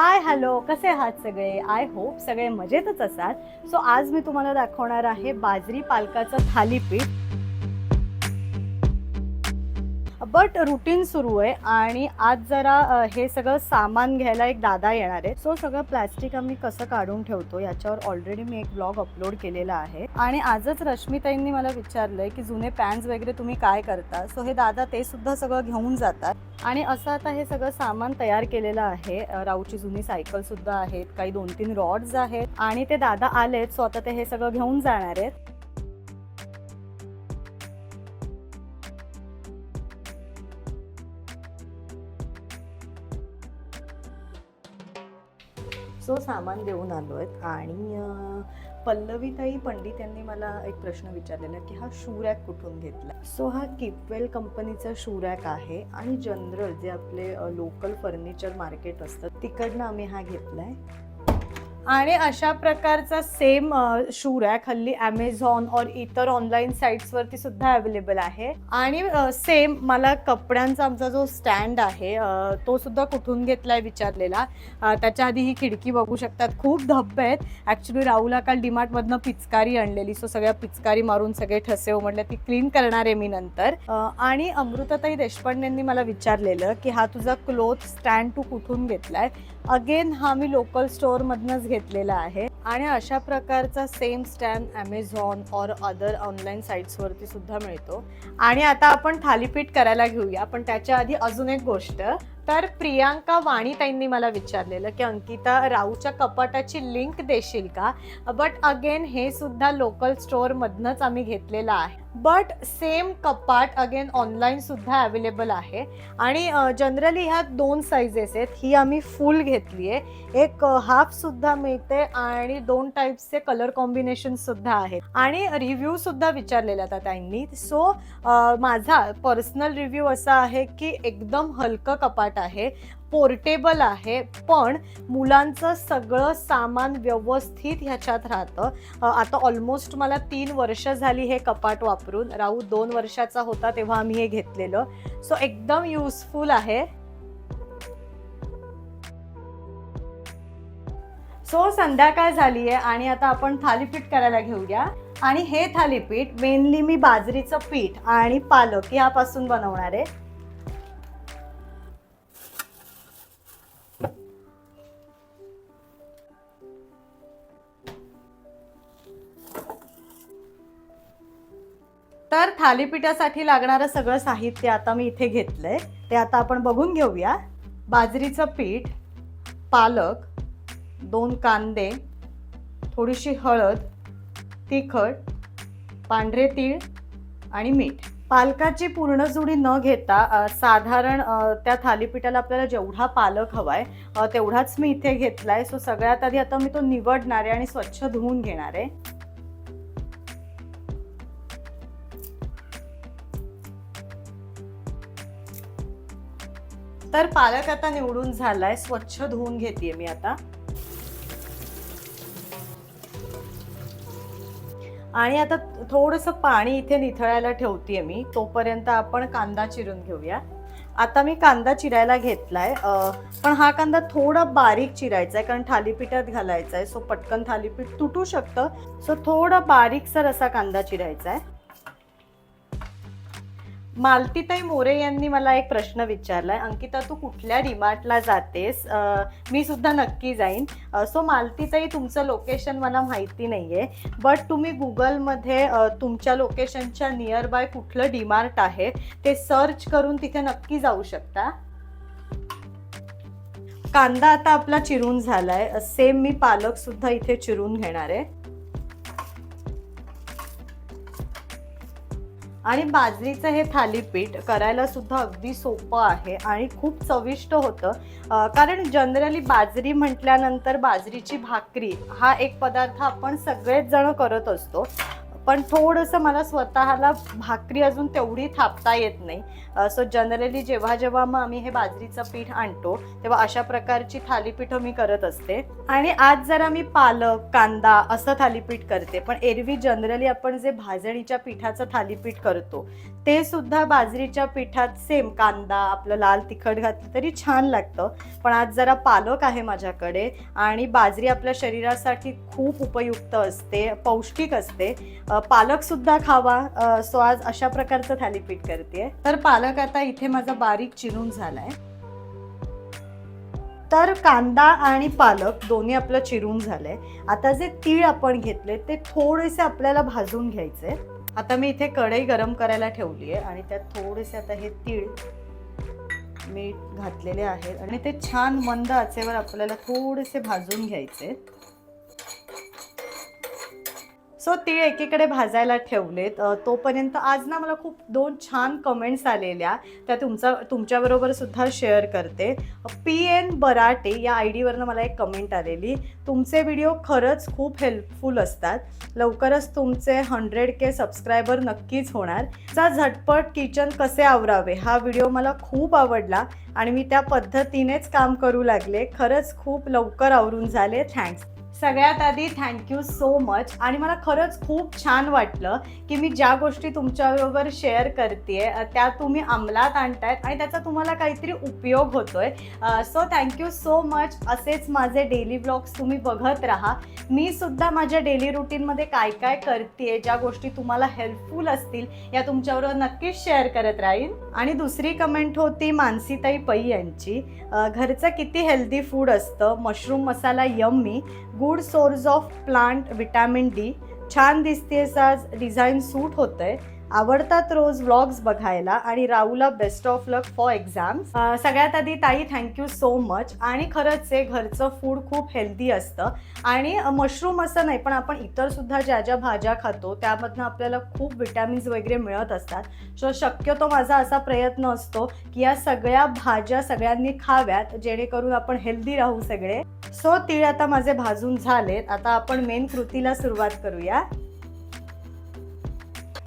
Hi hello कसे आहात सगळे? आय होप सगळे मजेतच असाल. सो आज मी तुम्हाला दाखवणार आहे बाजरी पालकाचं थालीपीठ. बट रुटीन सुरू आहे आणि आज जरा हे सगळं सामान घ्यायला एक दादा येणार आहे सो सगळं प्लॅस्टिक आम्ही कसं काढून ठेवतो याच्यावर ऑलरेडी मी एक ब्लॉग अपलोड केलेला आहे. आणि आजच रश्मिताईंनी मला विचारलंय की जुने पॅन्स वगैरे तुम्ही काय करता? सो हे दादा ते सुद्धा सगळं घेऊन जातात. आणि असं आता हे सगळं सामान तयार केलेलं आहे. राऊची जुनी सायकल सुद्धा आहेत. काही दोन तीन रॉड्स आहेत. आणि ते दादा आलेत. सो आता ते हे सगळं घेऊन जाणार आहेत. सो सामान देऊन आलो आहेत आणि पल्लवीताई पंडित यांनी मला एक प्रश्न विचारलेला की हा शू रॅक कुठून घेतला? सो हा किपवेल कंपनीचा शू रॅक आहे आणि जनरल जे आपले लोकल फर्निचर मार्केट असतं तिकडनं आम्ही हा घेतलाय. आणि अशा प्रकारचा सेम शूर आहे हल्ली ॲमेझॉन और इतर ऑनलाईन साईट्सवरती सुद्धा अवेलेबल आहे. आणि सेम मला कपड्यांचा आमचा जो स्टँड आहे तो सुद्धा कुठून घेतलाय विचारलेला. त्याच्या आधी ही खिडकी बघू शकतात. खूप धब्बे आहेत. ॲक्च्युली राहुला काल डिमार्टमधनं पिचकारी आणलेली. सो सगळ्या पिचकारी मारून सगळे ठसे म्हटलं ती क्लीन करणार आहे मी नंतर. आणि अमृताताई देशपांडेंनी मला विचारलेलं की हा तुझा क्लोथ स्टँड तू कुठून घेतलाय? अगेन हा मी लोकल स्टोअरमधनंच घेतलेला आहे. आणि अशा प्रकारचा सेम स्टॅम्प ॲमेझॉन और अदर ऑनलाईन साईट्सवरती सुद्धा मिळतो. आणि आता आपण थालीपीठ करायला घेऊया. पण त्याच्या आधी अजून एक गोष्ट. तर प्रियांका वाणीताईंनी मला विचारलेलं की अंकिता राऊच्या कपाटाची लिंक देशील का? बट अगेन हे सुद्धा लोकल स्टोअरमधनंच आम्ही घेतलेलं आहे. बट सेम कपाट अगेन ऑनलाईन सुद्धा अवेलेबल आहे. आणि जनरली ह्या दोन साईजेस आहेत. ही आम्ही फुल घेतली आहे. एक हाफ सुद्धा मिळते आणि दोन टाईप्सचे कलर कॉम्बिनेशन सुद्धा आहेत. आणि रिव्ह्यू सुद्धा विचारलेला होता त्यांनी सो माझा पर्सनल रिव्ह्यू असा आहे की एकदम हलकं कपाट आहे पोर्टेबल आहे पण मुलांचं सगळं सामान व्यवस्थित ह्याच्यात राहतं. आता ऑलमोस्ट मला तीन वर्ष झाली हे कपाट वापरून. राहू दोन वर्षाचा होता तेव्हा आम्ही हे घेतलेलं. सो एकदम युजफुल आहे. सो संध्याकाळ झाली आहे आणि आता आपण थालीपीठ करायला घेऊया. आणि हे थालीपीठ मेनली मी बाजरीचं पीठ आणि पालक यापासून बनवणार आहे. तर थालीपीठासाठी लागणारं सगळं साहित्य आता मी इथे घेतलं आहे ते आता आपण बघून घेऊया. बाजरीचं पीठ पालक दोन कांदे थोडीशी हळद तिखट पांढरे तीळ आणि मीठ. पालकाची पूर्ण जुडी न घेता साधारण त्या थालीपीठाला आपल्याला जेवढा पालक हवा आहे तेवढाच मी इथे घेतला आहे सो सगळ्यात आधी आता मी तो निवडणार आहे आणि स्वच्छ धुवून घेणार. आहे तर पालक आता निवडून झालाय. स्वच्छ धुवून घेते मी आता. आणि आता थोडस पाणी इथे निथळायला ठेवतेय मी. तोपर्यंत आपण कांदा चिरून घेऊया. आता मी कांदा चिरायला घेतलाय. पण हा कांदा थोडा बारीक चिरायचा आहे कारण थालीपीठात घालायचा आहे सो पटकन थालीपीठ तुटू शकतं. सो थोडा बारीकसर असा कांदा चिरायचा आहे मालतीताई मोरे यांनी मला एक प्रश्न विचारलाय. अंकिता तू कुठल्या डिमार्टला जातेस? मी सुद्धा नक्की जाईन. सो मालतीताई तुमचं लोकेशन मला माहिती नाही आहे बट तुम्ही गुगलमध्ये तुमच्या लोकेशनच्या नियर बाय कुठलं डीमार्ट आहे ते सर्च करून तिथे नक्की जाऊ शकता. कांदा आता आपला चिरून झालाय. सेम मी पालक सुद्धा इथे चिरून घेणार आहे. आणि बाजरीचं हे थालीपीठ करायला सुद्धा अगदी सोपं आहे आणि खूप चविष्ट होतं. कारण जनरली बाजरी म्हटल्यानंतर बाजरीची भाकरी हा एक पदार्थ आपण सगळेच जण करत असतो. पण थोडंसं मला स्वतःला भाकरी अजून तेवढी थापता येत नाही. सो जनरली जेव्हा जेव्हा मग आम्ही हे बाजरीचं पीठ आणतो तेव्हा अशा प्रकारची थालीपीठं मी करत असते. आणि आज जरा मी पालक कांदा असं थालीपीठ करते पण एरवी जनरली आपण जे भाजणीच्या पिठाचं थालीपीठ करतो ते सुद्धा बाजरीच्या पिठात सेम कांदा आपलं लाल तिखट घातलं तरी छान लागतं. पण आज जरा पालक आहे माझ्याकडे आणि बाजरी आपल्या शरीरासाठी खूप उपयुक्त असते पौष्टिक असते. पालकसुद्धा पालक सुद्धा खावा. सो आज अशा प्रकारचं थालीपीठ करते तर पालक आता इथे माझा बारीक चिरून झालाय. तर कांदा आणि पालक दोन्ही आपलं चिरून झालंय. आता जे तीळ आपण घेतले ते थोडेसे आपल्याला भाजून घ्यायचे. आता मी इथे कढई गरम करायला ठेवली आहे आणि त्यात थोडेसे आता हे तीळ मीठ घातलेले आहेत. आणि ते छान मंद आचेवर आपल्याला थोडेसे भाजून घ्यायचे सो ते एकीकडे भाजायला ठेवलेत. तोपर्यंत आज ना मला खूप दोन छान कमेंट्स आलेल्या. त्या तुमचा तुमच्याबरोबर सुद्धा शेअर करते. पी एन बराटे या आय डीवरनं मला एक कमेंट आलेली. तुमचे व्हिडिओ खरंच खूप हेल्पफुल असतात. लवकरच तुमचे हंड्रेड के सबस्क्रायबर नक्कीच होणार. चा झटपट किचन कसे आवरावे हा व्हिडिओ मला खूप आवडला आणि मी त्या पद्धतीनेच काम करू लागले. खरंच खूप लवकर आवरून झाले. थँक्स सगळ्यात आधी थँक्यू सो मच आणि मला खरंच खूप छान वाटलं की मी ज्या गोष्टी तुमच्याबरोबर शेअर करते त्या तुम्ही अंमलात आणतायत आणि त्याचा तुम्हाला काहीतरी उपयोग होतोय. सो थँक्यू सो मच असेच माझे डेली ब्लॉग्स तुम्ही बघत राहा. मी सुद्धा माझ्या डेली रुटीनमध्ये काय काय करते ज्या गोष्टी तुम्हाला हेल्पफुल असतील या तुमच्याबरोबर नक्कीच शेअर करत राहीन. आणि दुसरी कमेंट होती मानसीताई पै यांची. घरचं किती हेल्दी फूड असतं mushroom masala yummy good source of plant vitamin D छान दिसतेस आज. डिझाईन सूट होतं आहे आवडतात रोज व्लॉग्स बघायला आणि राहूला best of luck for exams सगळ्यात आधी ताई थँक्यू सो मच आणि खरंच आहे घरचं फूड खूप हेल्दी असतं. आणि मशरूम असं नाही पण आपण इतर सुद्धा ज्या ज्या भाज्या खातो त्यामधनं आपल्याला खूप विटॅमिन्स वगैरे मिळत असतात. सो शक्यतो माझा असा प्रयत्न असतो की या सगळ्या भाज्या सगळ्यांनी खाव्यात जेणेकरून आपण हेल्दी राहू सगळे. सो तीळ आता माझे भाजून झालेत. आता आपण मेन कृतीला सुरुवात करूया.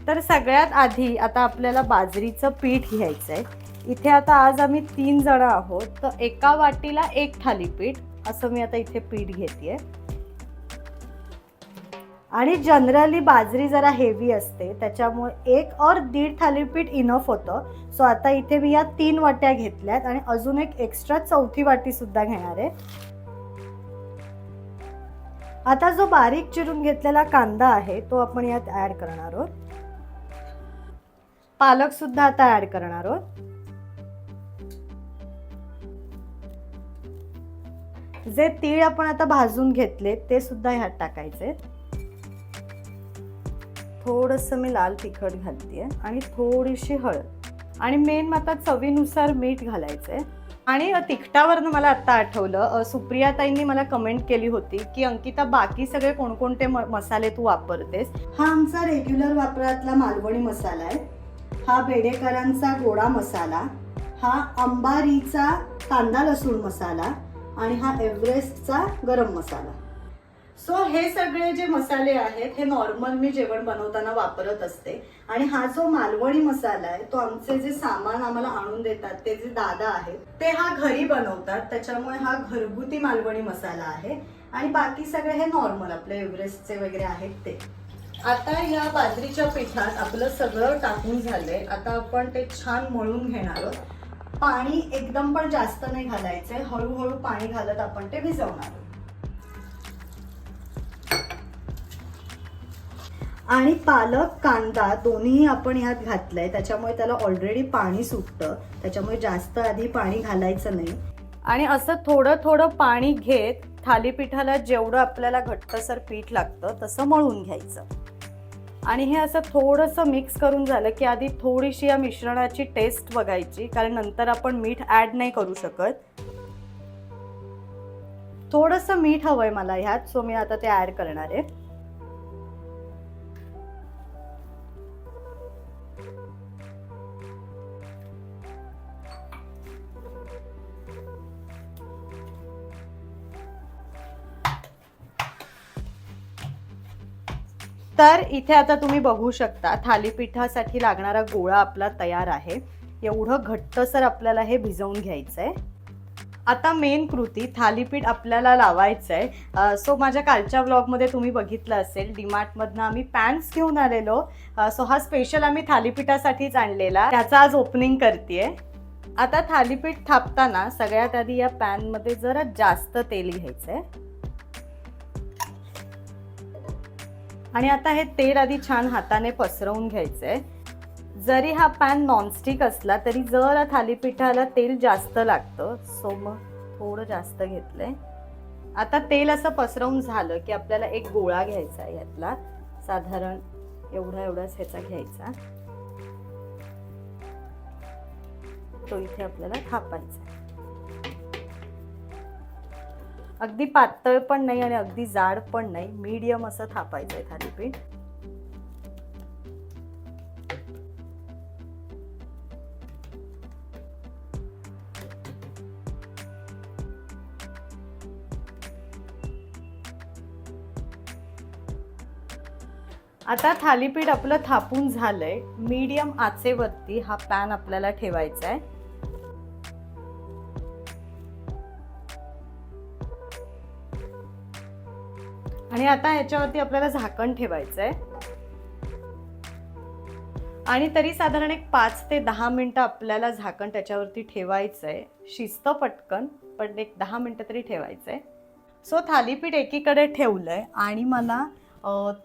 तर सगळ्यात आधी आता आपल्याला बाजरीचं पीठ घ्यायचं आहे इथे आता आज आम्ही तीन जण आहोत. तर एका वाटीला एक थालीपीठ असं मी आता इथे पीठ घेते आणि जनरली बाजरी जरा हेवी असते त्याच्यामुळे एक और दीड थालीपीठ इनफ होतं. सो आता इथे मी या तीन वाट्या घेतल्यात आणि अजून एक एक्स्ट्रा चौथी वाटी सुद्धा घेणार आहे. आता जो बारीक चिरून घेतलेला कांदा आहे तो आपण यात ऍड करणार आहोत. पालक सुद्धा आता ऍड करणार आहोत. जे तीळ आपण आता भाजून घेतले ते सुद्धा ह्यात टाकायचे. थोडस मी लाल तिखट घालतेय आणि थोडीशी हळद. आणि मेन आता चवीनुसार मीठ घालायचंय. आणि तिखटावरनं मला आता आठवलं सुप्रियाताईंनी मला कमेंट केली होती की अंकिता बाकी सगळे कोणकोणते मसाले तू वापरतेस? हा आमचा रेग्युलर वापरातला मालवणी मसाला आहे. हा बेडेकरांचा गोडा मसाला हा अंबारीचा कांदा लसूण मसाला आणि हा एव्हरेस्टचा गरम मसाला. सो हे सगळे जे मसाले आहेत हे नॉर्मल मी जेवण बनवताना वापरत असते. आणि हा जो मालवणी मसाला आहे तो आमचे जे सामान आम्हाला आणून देतात ते जे दादा आहेत ते हा घरी बनवतात. त्याच्यामुळे हा घरगुती मालवणी मसाला आहे. आणि बाकी सगळे हे नॉर्मल आपले एव्हरेस्टचे वगैरे आहेत ते. आता या बाजरीच्या पिठात आपलं सगळं टाकून झालंय. आता आपण ते छान मळून घेणार आहोत. पाणी एकदम पण जास्त नाही घालायचंय. हळूहळू पाणी घालत आपण ते भिजवणार आहोत. आणि पालक कांदा दोन्ही आपण यात घातलंय. त्याच्यामुळे त्याला ऑलरेडी पाणी सुटतं. त्याच्यामुळे जास्त आधी पाणी घालायचं नाही. आणि असं थोडं थोडं पाणी घेत थालीपीठाला जेवढं आपल्याला घट्टसर पीठ लागतं तसं मळून घ्यायचं. आणि हे असं थोडंसं मिक्स करून झालं की आधी थोडीशी या मिश्रणाची टेस्ट बघायची कारण नंतर आपण मीठ ऍड नाही करू शकत. थोडंसं मीठ हवं आहे मला ह्यात सो मी आता ते ऍड करणार आहे. तर इथे आता तुम्ही बघू शकता थालीपीठासाठी लागणारा गोळा आपला तयार आहे. एवढं घट्टसर आपल्याला हे भिजवून घ्यायचं आहे आता मेन कृती थालीपीठ आपल्याला लावायचं आहे सो माझ्या कालच्या व्लॉगमध्ये तुम्ही बघितलं असेल डीमार्टमधनं आम्ही पॅन्स घेऊन आलेलो. सो हा स्पेशल आम्ही थालीपीठासाठीच आणलेला. त्याचा आज ओपनिंग करते आता थालीपीठ थापताना सगळ्यात आधी या पॅनमध्ये जरा जास्त तेल घ्यायचंय. आणि आता हे तेल आधी छान हाताने पसरवून घ्यायचं आहे जरी हा पॅन नॉनस्टिक असला तरी जरा थालीपीठाला तेल जास्त लागतं सो मग थोडं जास्त घेतलंय. आता तेल असं पसरवून झालं की आपल्याला एक गोळा घ्यायचा आहे यातला. साधारण एवढा एवढाच ह्याचा घ्यायचा. तो इथे आपल्याला थापायचा आहे. अगदी पातळ पण नाही आणि अगदी जाड पण नाही. मीडियम असं थापायचं आहे थालीपीठ आता थालीपीठ आपलं थापून झालंय. मीडियम आचेवरती हा पॅन आपल्याला ठेवायचा आहे. आणि आता याच्यावरती आपल्याला झाकण ठेवायचं आहे आणि तरी साधारण एक पाच ते दहा मिनटं आपल्याला झाकण त्याच्यावरती ठेवायचं आहे शिस्त पटकन पण एक दहा मिनटं तरी ठेवायचं आहे सो थालीपीठ एकीकडे ठेवलं आहे आणि मला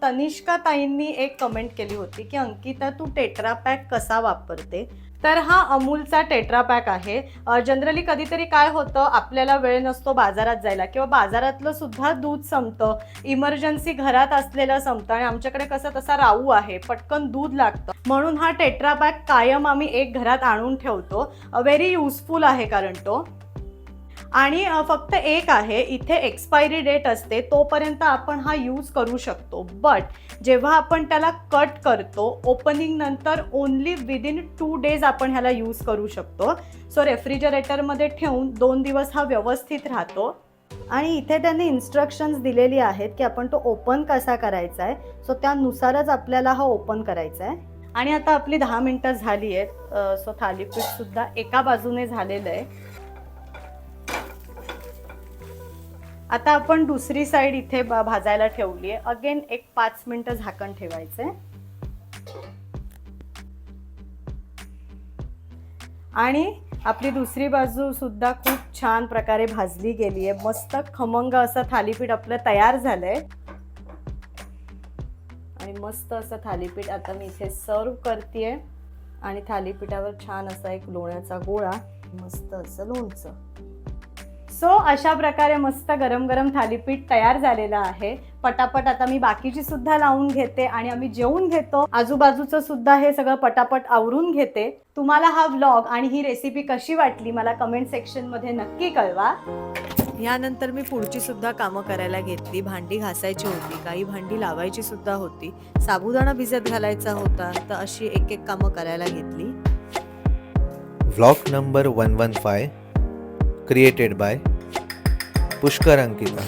तनिष्का ताईंनी एक कमेंट केली होती की अंकिता तू टेट्रा पॅक कसा वापरते? तर हा अमूलचा टेट्रा पॅक आहे. जनरली कधीतरी काय होतं आपल्याला वेळ नसतो बाजारात जायला किंवा बाजारातलं सुद्धा दूध संपतं. इमर्जन्सी घरात असलेलं संपतं आणि आमच्याकडे कसं तसा राऊ आहे पटकन दूध लागतं. म्हणून हा टेट्रा पॅक कायम आम्ही एक घरात आणून ठेवतो. व्हेरी युजफुल आहे कारण तो. आणि फक्त एक आहे इथे एक्सपायरी डेट असते तोपर्यंत आपण हा यूज करू शकतो. बट जेव्हा आपण त्याला कट करतो ओपनिंग नंतर ओनली विदिन टू डेज आपण ह्याला यूज करू शकतो. सो रेफ्रिजरेटरमध्ये ठेवून दोन दिवस हा व्यवस्थित राहतो. आणि इथे त्यांनी इन्स्ट्रक्शन्स दिलेली आहेत की आपण तो ओपन कसा करायचा आहे. सो त्यानुसारच आपल्याला हा ओपन करायचा आहे. आणि आता आपली दहा मिनटं झाली आहेत. सो थालीपीठसुद्धा एका बाजूने झालेलं आहे. आता आपण दुसरी साईड इथे भाजायला ठेवली आहे अगेन एक पाच मिनटं झाकण ठेवायचं आणि आपली दुसरी बाजू सुद्धा खूप छान प्रकारे भाजली गेली आहे मस्त खमंग असं थालीपीठ आपलं तयार झालंय. आणि मस्त असं थालीपीठ आता मी इथे सर्व करते आणि थालीपीठावर छान असा एक लोण्याचा गोळा. मस्त असं लोणचं. सो अशा प्रकारे मस्त गरम गरम थालीपीठ तयार झालेलं आहे. पटापट आता मी बाकीची सुद्धा लावून घेते आणि आम्ही जेवून घेतो. आजूबाजूचं सुद्धा हे सगळं पटापट आवरून घेते. तुम्हाला हा व्लॉग आणि ही रेसिपी कशी वाटली मला कमेंट सेक्शनमध्ये नक्की कळवा. यानंतर मी पुढची सुद्धा कामं करायला घेतली. भांडी घासायची होती काही भांडी लावायची सुद्धा होती. साबुदाणा भिजत घालायचा होता तर अशी एक एक कामं करायला घेतली. Vlog number one one five created by Pushkar Ankita.